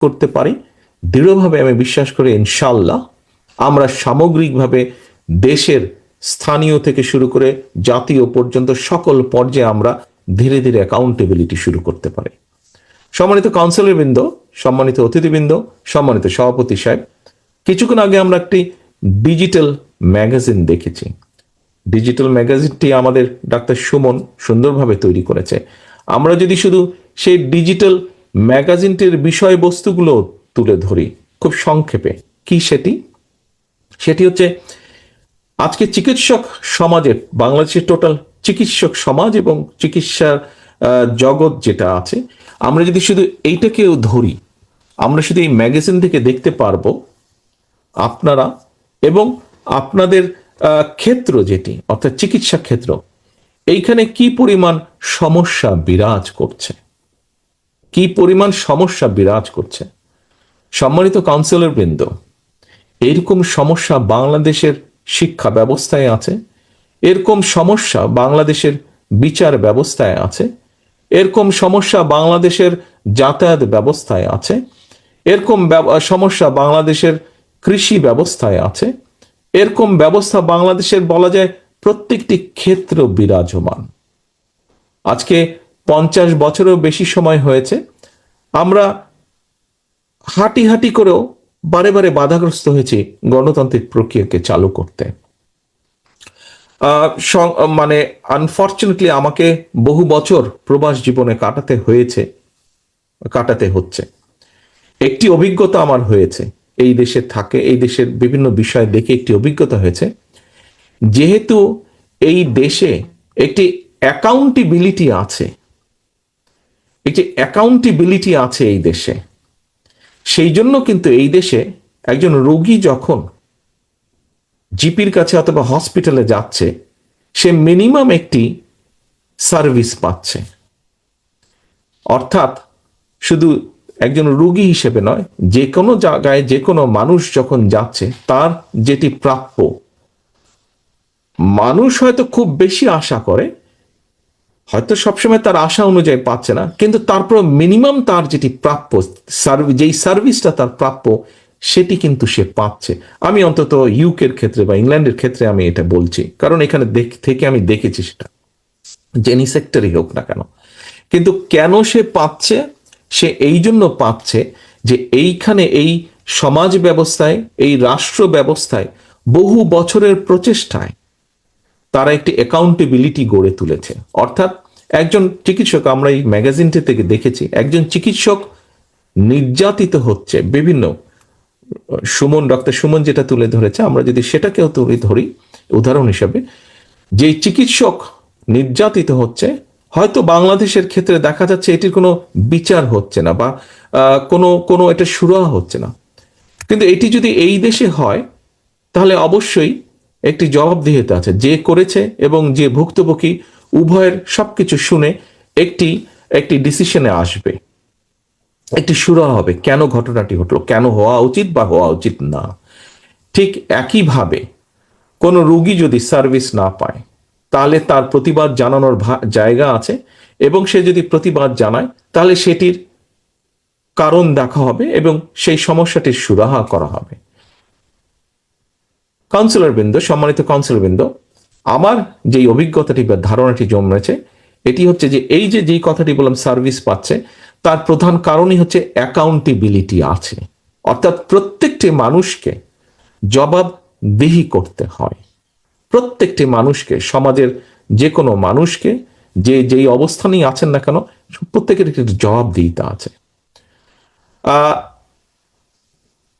করতে পারি। দৃঢ়ভাবে আমি বিশ্বাস করি ইনশাল্লাহ আমরা সামগ্রিকভাবে দেশের স্থানীয় থেকে শুরু করে জাতীয় পর্যন্ত সকল পর্যায়ে আমরা ধীরে ধীরে অ্যাকাউন্টেবিলিটি শুরু করতে পারি। সম্মানিত কাউন্সিলর বৃন্দ সম্মানিত অতিথিবৃন্দ, সম্মানিত সভাপতি সাহেব, কিছুক্ষণ আগে আমরা একটি ডিজিটাল ম্যাগাজিন দেখেছি। ডিজিটাল ম্যাগাজিনটি আমাদের ডাক্তার সুমন সুন্দরভাবে তৈরি করেছে। আমরা যদি শুধু সেই ডিজিটাল ম্যাগাজিনটির বিষয়বস্তুগুলো তুলে ধরি খুব সংক্ষেপে। কি সেটি? সেটি হচ্ছে, আজকে চিকিৎসক সমাজের বাংলাদেশের টোটাল চিকিৎসক সমাজ এবং চিকিৎসার জগৎ যেটা আছে, আমরা যদি শুধু এইটাকেও ধরি, আমরা শুধু এই ম্যাগাজিন থেকে দেখতে পারব আপনারা এবং আপনাদের ক্ষেত্র যেটি, অর্থাৎ চিকিৎসা ক্ষেত্র, এইখানে কি পরিমাণ সমস্যা বিরাজ করছে। কি পরিমাণ সমস্যা বিরাজ করছে? সম্মানিত কাউন্সিলর বৃন্দ এরকম সমস্যা বাংলাদেশের শিক্ষা ব্যবস্থায় আছে, এরকম সমস্যা বাংলাদেশের বিচার ব্যবস্থায় আছে, এরকম সমস্যা বাংলাদেশের যাতায়াত ব্যবস্থায় আছে, এরকম সমস্যা বাংলাদেশের কৃষি ব্যবস্থায় আছে, এরকম ব্যবস্থা বাংলাদেশের বলা যায় প্রত্যেকটি ক্ষেত্র বিরাজমান। আজকে পঞ্চাশ বছরেও বেশি সময় হয়েছে। আমরা হাঁটি হাঁটি করেও বারে বারে বাধাগ্রস্ত হয়েছি গণতান্ত্রিক প্রক্রিয়াকে চালু করতে। মানে আনফর্চুনেটলি আমাকে বহু বছর প্রবাস জীবনে কাটাতে হয়েছে, কাটাতে হচ্ছে। একটি অভিজ্ঞতা আমার হয়েছে, এই দেশে থাকে, এই দেশের বিভিন্ন বিষয় দেখে একটি অভিজ্ঞতা হয়েছে। যেহেতু এই দেশে একটি অ্যাকাউন্টেবিলিটি আছে একটি অ্যাকাউন্টেবিলিটি আছে এই দেশে। সেই জন্য কিন্তু এই দেশে একজন রোগী যখন জিপির কাছে অথবা হসপিটালে যাচ্ছে, সে মিনিমাম একটি সার্ভিস পাচ্ছে। অর্থাৎ শুধু একজন রোগী হিসেবে নয়, যে কোনো জায়গায় যে কোনো মানুষ যখন যাচ্ছে, তার যেটি প্রাপ্য, মানুষ হয়তো খুব বেশি আশা করে হয়তো সবসময় তার আশা অনুযায়ী পাচ্ছে না, কিন্তু তারপর মিনিমাম তার যেটি প্রাপ্য সার্ভিস যেই সার্ভিসটা তার প্রাপ্য, সেটি কিন্তু সে পাচ্ছে। আমি অন্তত ইউকের ক্ষেত্রে বা ইংল্যান্ডের ক্ষেত্রে আমি এটা বলছি, কারণ এখানে থেকে আমি দেখেছি সেটা। জেনি সেক্টরই হোক না কেন। কিন্তু কেন সে পাচ্ছে? সে এই জন্য পাচ্ছে যে এইখানে এই সমাজ ব্যবস্থায়, এই রাষ্ট্র ব্যবস্থায় বহু বছরের প্রচেষ্টায় তারা একটি অ্যাকাউন্টেবিলিটি গড়ে তুলেছে। অর্থাৎ একজন চিকিৎসক, আমরা এই ম্যাগাজিনটি থেকে দেখেছি, একজন চিকিৎসক নির্যাতিত হচ্ছে। বিভিন্ন, সুমন ডক্টর সুমন যেটা তুলে ধরেছে, আমরা যদি সেটাকেও তুলে ধরি, উদাহরণ হিসাবে, যে চিকিৎসক নির্যাতিত হচ্ছে, হয়তো বাংলাদেশের ক্ষেত্রে দেখা যাচ্ছে এটির কোনো বিচার হচ্ছে না বা কোনো কোনো এটা সুরাহা হচ্ছে না। কিন্তু এটি যদি এই দেশে হয়, তাহলে অবশ্যই একটি জবাবদিহিতা আছে। যে করেছে এবং যে ভুক্তভোগী উভয়ের সবকিছু শুনে একটি একটি ডিসিশনে আসবে। একটি সুরাহা হবে, কেন ঘটনাটি ঘটলো, কেন হওয়া উচিত বা হওয়া উচিত না। ঠিক একইভাবে কোনো রুগী যদি সার্ভিস না পায়, তাহলে তার প্রতিবাদ জানানোর জায়গা আছে এবং সে যদি প্রতিবাদ জানায়, তাহলে সেটির কারণ দেখা হবে এবং সেই সমস্যাটির সুরাহা করা হবে। কাউন্সিলর বৃন্দ, সম্মানিত কাউন্সিলর বৃন্দ, আমার যেই অভিজ্ঞতাটি বা ধারণাটি জন্মেছে, এটি হচ্ছে যে এই যে যেই কথাটি বললাম সার্ভিস পাচ্ছে, তার প্রধান কারণই হচ্ছে অ্যাকাউন্টেবিলিটি আছে। অর্থাৎ প্রত্যেকটি মানুষকে জবাবদিহি করতে হয়। প্রত্যেকটি মানুষকে, সমাজের যে কোনো মানুষকে, যে যেই অবস্থানেই আছেন না কেন, প্রত্যেকের একটি জবাবদিহিতা আছে।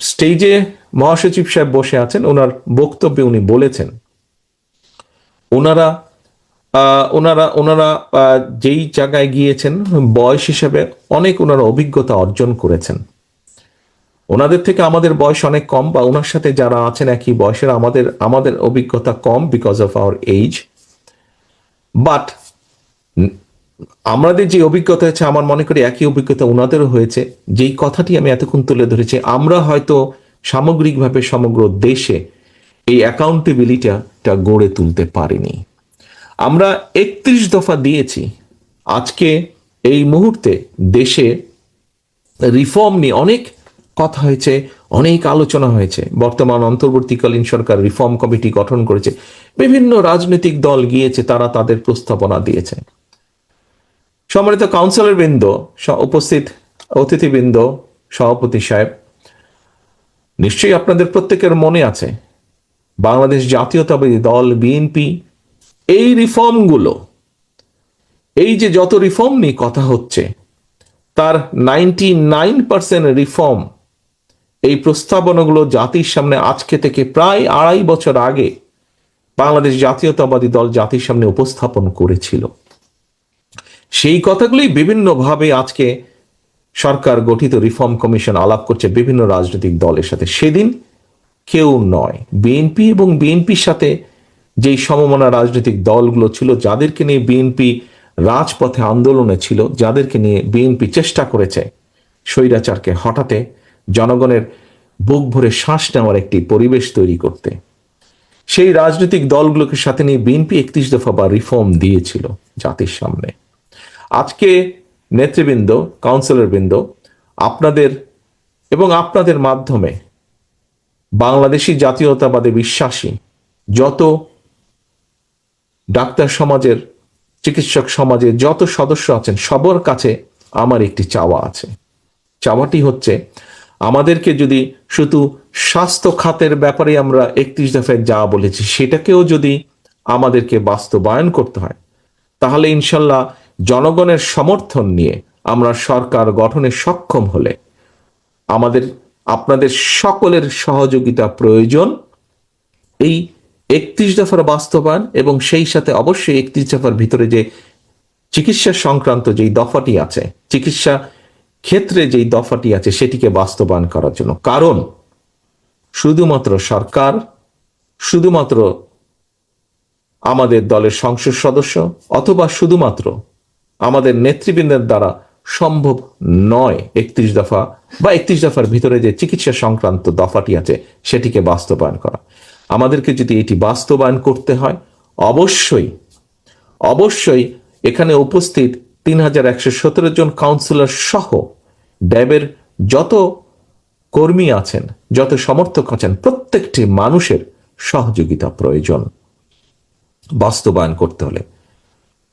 স্টেজে মহাসচিব সাহেব বসে আছেন, ওনার বক্তব্যে উনি বলেছেন। ওনারা ওনারা ওনারা যেই জায়গায় গিয়েছেন, বয়স হিসেবে অনেক ওনারা অভিজ্ঞতা অর্জন করেছেন। ওনাদের থেকে আমাদের বয়স অনেক কম বা ওনার সাথে যারা আছেন একই বয়সের, আমাদের আমাদের অভিজ্ঞতা কম because of our age but আমাদের যে অভিজ্ঞতা হয়েছে, আমার মনে করি একই অভিজ্ঞতা ওনাদেরও হয়েছে। যেই কথাটি আমি এতক্ষণ তুলে ধরেছি, আমরা হয়তো সামগ্রিকভাবে সমগ্র দেশে এই অ্যাকাউন্টেবিলিটিটা গড়ে তুলতে পারিনি। আমরা একত্রিশ দফা দিয়েছি। আজকে এই মুহূর্তে দেশে রিফর্ম নিয়ে অনেক কথা হয়েছে, অনেক আলোচনা হয়েছে। বর্তমান অন্তর্বর্তীকালীন সরকার রিফর্ম কমিটি গঠন করেছে। বিভিন্ন রাজনৈতিক দল গিয়েছে, তারা তাদের প্রস্তাবনা দিয়েছে। সম্মানিত কাউন্সিলর বৃন্দ উপস্থিত অতিথিবৃন্দ, সভাপতি সাহেব নিশ্চয়ই আপনাদের প্রত্যেকের মনে আছে, বাংলাদেশ জাতীয়তাবাদী দল, বিএনপি, এই রিফর্মগুলো, এই যে যত রিফর্ম নিয়ে কথা হচ্ছে, তার নাইনটি নাইন পার্সেন্ট রিফর্ম এই প্রস্তাবনাগুলো জাতির সামনে আজকে থেকে প্রায় আড়াই বছর আগে বাংলাদেশ জাতীয়তাবাদী দল জাতির সামনে উপস্থাপন করেছিল। সেই কথাগুলি বিভিন্নভাবে আজকে সরকার গঠিত রিফর্ম কমিশন আলাপ করছে বিভিন্ন রাজনৈতিক দলের সাথে। সেদিন কেউ নয়। বিএনপি এবং বিএনপির সাথে যেই সমমনা রাজনৈতিক দলগুলো ছিল, যাদেরকে নিয়ে বিএনপি রাজপথে আন্দোলনে ছিল, যাদেরকে নিয়ে বিএনপি চেষ্টা করেছে স্বৈরাচারকে হঠাতে জনগণের বুক ভরে শ্বাস নেওয়ার একটি পরিবেশ তৈরি করতে। সেই রাজনৈতিক দলগুলোকে সাথে নিয়ে বিএনপি একত্রিশ দফা বা রিফর্ম দিয়েছিল জাতির সামনে। আজকে নেতৃবৃন্দ কাউন্সিলর বৃন্দ, আপনাদের এবং আপনাদের মাধ্যমে বাংলাদেশি জাতীয়তাবাদে বিশ্বাসী যত ডাক্তার সমাজের, চিকিৎসক সমাজের যত সদস্য আছেন, সবার কাছে আমার একটি চাওয়া আছে। চাওয়াটি হচ্ছে, আমাদেরকে যদি শুধু স্বাস্থ্য খাতের ব্যাপারে আমরা একত্রিশ দফায় যা বলেছি, সেটাকেও যদি আমাদেরকে বাস্তবায়ন করতে হয়, তাহলে ইনশাল্লাহ জনগণের সমর্থন নিয়ে আমরা সরকার গঠনে সক্ষম হলে আমাদের, আপনাদের সকলের সহযোগিতা প্রয়োজন। এই একত্রিশ দফার বাস্তবায়ন এবং সেই সাথে অবশ্যই একত্রিশ দফার ভিতরে যে চিকিৎসা সংক্রান্ত যেই দফাটি আছে, চিকিৎসা ক্ষেত্রে যেই দফাটি আছে সেটিকে বাস্তবায়ন করার জন্য। কারণ শুধুমাত্র সরকার, শুধুমাত্র আমাদের দলের সংসদ সদস্য, অথবা শুধুমাত্র আমাদের নেতৃবৃন্দের দ্বারা সম্ভব নয় একত্রিশ দফা বা একত্রিশ দফার ভিতরে যে চিকিৎসা সংক্রান্ত দফাটি আছে সেটিকে বাস্তবায়ন করা। আমাদেরকে যদি এটি বাস্তবায়ন করতে হয়, অবশ্যই অবশ্যই এখানে উপস্থিত তিন হাজার একশো সতেরো জন কাউন্সিলর সহ ড্যাবের যত কর্মী আছেন, যত সমর্থক আছেন, প্রত্যেকটি মানুষের সহযোগিতা প্রয়োজন। বাস্তবায়ন করতে হলে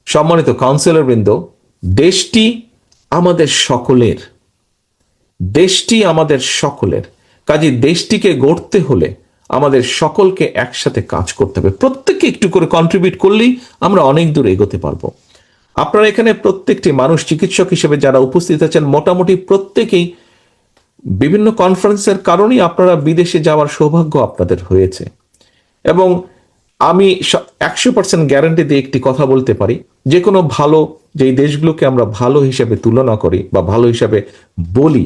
সম্মানিত কাউন্সিলর বৃন্দ, দেশটি আমাদের সকলের, দেশটি আমাদের সকলের। কাজে দেশটিকে গড়তে হলে আমাদের সকলকে একসাথে কাজ করতে হবে। প্রত্যেককে একটু করে কন্ট্রিবিউট করলেই আমরা অনেক দূর এগোতে পারব। আপনারা এখানে প্রত্যেকটি মানুষ চিকিৎসক হিসেবে যারা উপস্থিত আছেন, মোটামুটি প্রত্যেকেই বিভিন্ন কনফারেন্সের কারণেই আপনারা বিদেশে যাওয়ার সৌভাগ্য আপনাদের হয়েছে। এবং আমি একশো পার্সেন্ট গ্যারান্টি দিয়ে একটি কথা বলতে পারি। যে কোনো ভালো যেই দেশগুলোকে আমরা ভালো হিসেবে তুলনা করি বা ভালো হিসাবে বলি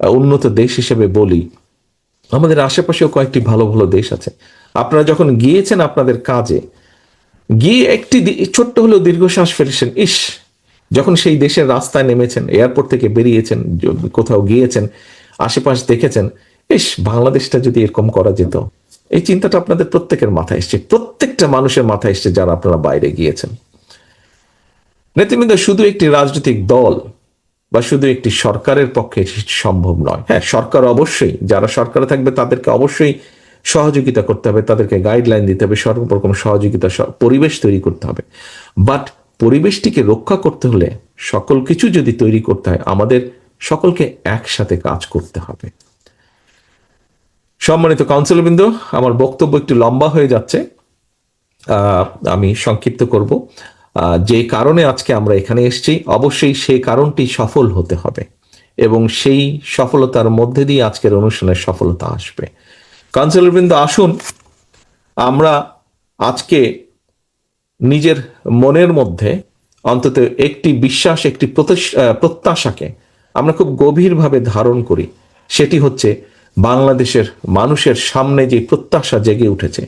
উন্নত দেশ হিসেবে বলি, আমাদের আশেপাশেও কয়েকটি ভালো ভালো দেশ আছে। আপনারা যখন গিয়েছেন আপনাদের কাজে, গিয়ে একটি ছোট্ট হলেও দীর্ঘশ্বাস ফেলেছেন, ইস, যখন সেই দেশের রাস্তায় নেমেছেন এয়ারপোর্ট থেকে বেরিয়েছেন কোথাও গিয়েছেন, আশেপাশ দেখেছেন ইস, বাংলাদেশটা যদি এরকম করা যেত, এই চিন্তাটা আপনাদের প্রত্যেকের মাথায় এসছে। প্রত্যেকটা মানুষের মাথায় এসছে যারা আপনারা বাইরে গিয়েছেন। নেতৃবৃন্দ, শুধু একটি রাজনৈতিক দল বা শুধু একটি সরকারের পক্ষে সম্ভব নয়। হ্যাঁ সরকার অবশ্যই, যারা সরকারে থাকবে তাদেরকে অবশ্যই সহযোগিতা করতে হবে, তাদেরকে গাইডলাইন দিতে হবে সর্বরকম সহযোগিতা পরিবেশ তৈরি করতে হবে। বাট পরিবেশটিকে রক্ষা করতে হলে সকল কিছু যদি তৈরি করতে হয়, আমাদের সকলকে একসাথে কাজ করতে হবে। সম্মানিত কাউন্সিলবৃন্দ আমার বক্তব্য একটু লম্বা হয়ে যাচ্ছে। আমি সংক্ষিপ্ত করব। যে কারণে আজকে আমরা এখানে এসেছি, অবশ্যই সেই কারণটি সফল হতে হবে এবং সেই সফলতার মধ্যে দিয়ে আজকের অনুষ্ঠানের সফলতা আসবে। কাউন্সিলরবৃন্দ, আসুন, আমরা আজকে নিজের মনের মধ্যে অন্তত একটি বিশ্বাস, একটি প্রত্যাশ- প্রত্যাশাকে আমরা খুব গভীরভাবে ধারণ করি। সেটি হচ্ছে বাংলাদেশের মানুষের সামনে যে প্রত্যাশা জেগে উঠেছে।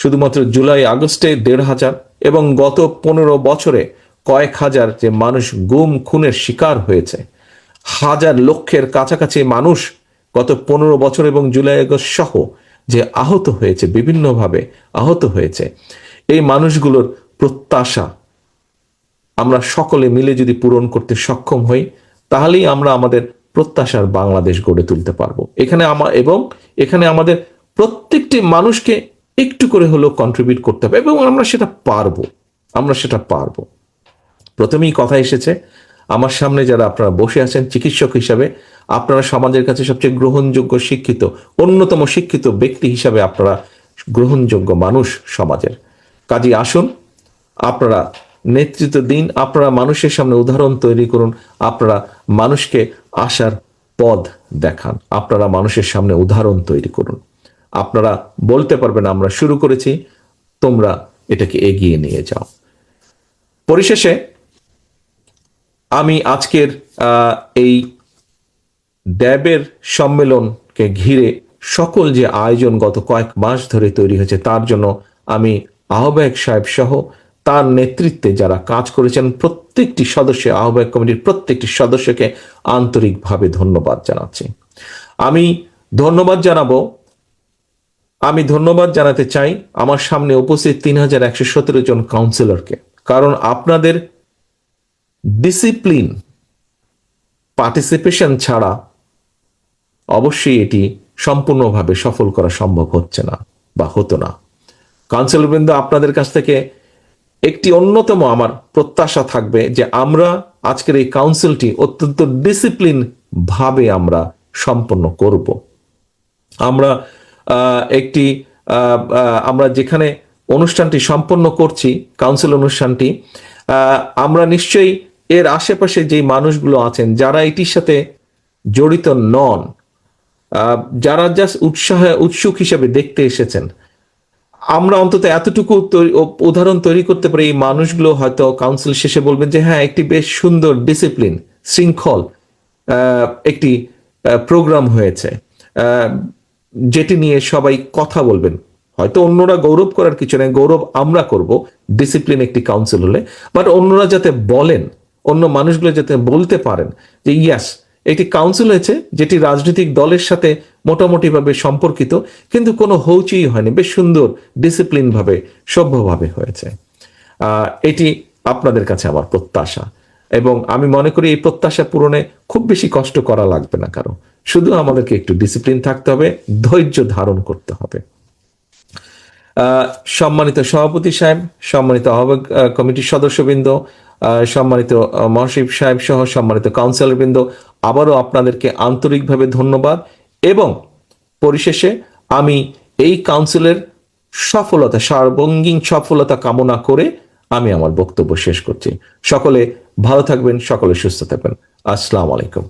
শুধুমাত্র জুলাই আগস্টে দেড় হাজার এবং গত পনেরো বছরে কয়েক হাজার যে মানুষ গুম, খুনের শিকার হয়েছে, হাজার লক্ষের কাছাকাছি মানুষ গত পনেরো বছর এবং জুলাই আগস্ট সহ যে আহত হয়েছে, বিভিন্নভাবে আহত হয়েছে, এই মানুষগুলোর প্রত্যাশা আমরা সকলে মিলে যদি পূরণ করতে সক্ষম হই, তাহলেই আমরা আমাদের প্রত্যাশার বাংলাদেশ গড়ে তুলতে পারব। এখানে আমার এবং এখানে আমাদের প্রত্যেকটি মানুষকে একটু করে হলেও কন্ট্রিবিউট করতে হবে এবং আমরা সেটা পারব। আমরা সেটা পারব। প্রথমেই কথা এসেছে, আমার সামনে যারা আপনারা বসে আছেন, চিকিৎসক হিসাবে, আপনারা সমাজের কাছে সবচেয়ে গ্রহণযোগ্য শিক্ষিত, অন্যতম শিক্ষিত ব্যক্তি হিসাবে আপনারা গ্রহণযোগ্য মানুষ সমাজের। কাজে আসুন, আপনারা নেতৃত্ব দিন, আপনারা মানুষের সামনে উদাহরণ তৈরি করুন, আপনারা মানুষকে আসার পদ দেখান। আপনারা মানুষের সামনে উদাহরণ তৈরি করুন। আপনারা বলতে পারবেন, আমরা শুরু করেছি, তোমরা এটাকে এগিয়ে নিয়ে যাও। পরিশেষে আমি আজকের এই ড্যাবের সম্মেলনকে ঘিরে সকল যে আয়োজন গত কয়েক মাস ধরে তৈরি হয়েছে, তার জন্য আমি আহ্বায়ক সাহেব সহ তার নেতৃত্বে যারা কাজ করেছেন, প্রত্যেকটি সদস্য, আহ্বায়ক কমিটির প্রত্যেকটি সদস্যকে আন্তরিকভাবে ধন্যবাদ জানাচ্ছি। আমি ধন্যবাদ জানাব। আমি ধন্যবাদ জানাতে চাই আমার সামনে উপস্থিত তিন হাজার একশো সতেরো জন কাউন্সিলরকে কারণ আপনাদের ডিসিপ্লিন পার্টিসিপেশন ছাড়া অবশ্যই এটি সম্পূর্ণভাবে সফল করা সম্ভব হচ্ছে না বা হতো না। কাউন্সিলরবৃন্দ আপনাদের কাছ থেকে একটি অন্যতম আমার প্রত্যাশা থাকবে যে আমরা আজকের এই কাউন্সিলটি অত্যন্ত ডিসিপ্লিন ভাবে আমরা সম্পন্ন করব। আমরা একটি আমরা যেখানে অনুষ্ঠানটি সম্পন্ন করছি, কাউন্সিল অনুষ্ঠানটি আমরা নিশ্চয়ই এর আশেপাশে যে মানুষগুলো আছেন, যারা এটির সাথে জড়িত নন যারা জাস্ট উৎসাহ, উৎসুক হিসেবে দেখতে এসেছেন আমরা অন্তত এতটুকু উদাহরণ তৈরি করতে পারি, এই মানুষগুলো হয়তো কাউন্সিল শেষে বলবেন যে হ্যাঁ একটি বেশ সুন্দর ডিসিপ্লিন শৃঙ্খল একটি প্রোগ্রাম হয়েছে। যেটি নিয়ে সবাই কথা বলবেন। হয়তো অন্যরা গৌরব করার কিছু নেই। গৌরব আমরা করব ডিসিপ্লিন একটি কাউন্সিল হলে। বাট অন্যরা যাতে বলেন, অন্য মানুষগুলো যাতে বলতে পারেন যে ইয়াস একটি কাউন্সিল হয়েছে যেটি রাজনৈতিক দলের সাথে মোটামুটি ভাবে সম্পর্কিত কিন্তু কোনো হৌচিই হয়নি বেশ সুন্দর ডিসিপ্লিন ভাবে সভ্যভাবে হয়েছে। এটি আপনাদের কাছে আমার প্রত্যাশা। এবং আমি মনে করি এই প্রত্যাশা পূরণে খুব বেশি কষ্ট করা লাগবে না কারও। শুধু আমাদেরকে একটু ডিসিপ্লিন থাকতে হবে ধৈর্য ধারণ করতে হবে। সম্মানিত সভাপতি সাহেব সম্মানিত আহ্বায়ক আহ, কমিটির সদস্যবৃন্দ সম্মানিত মহাশিব সাহেব সহ সম্মানিত কাউন্সিলরবৃন্দ, আবারও আপনাদেরকে আন্তরিকভাবে ধন্যবাদ এবং পরিশেষে আমি এই কাউন্সিলের সফলতা, সার্বঙ্গীন সফলতা কামনা করে আমি আমার বক্তব্য শেষ করছি। সকলে ভালো থাকবেন, সকলে সুস্থ থাকবেন। আসসালামু আলাইকুম।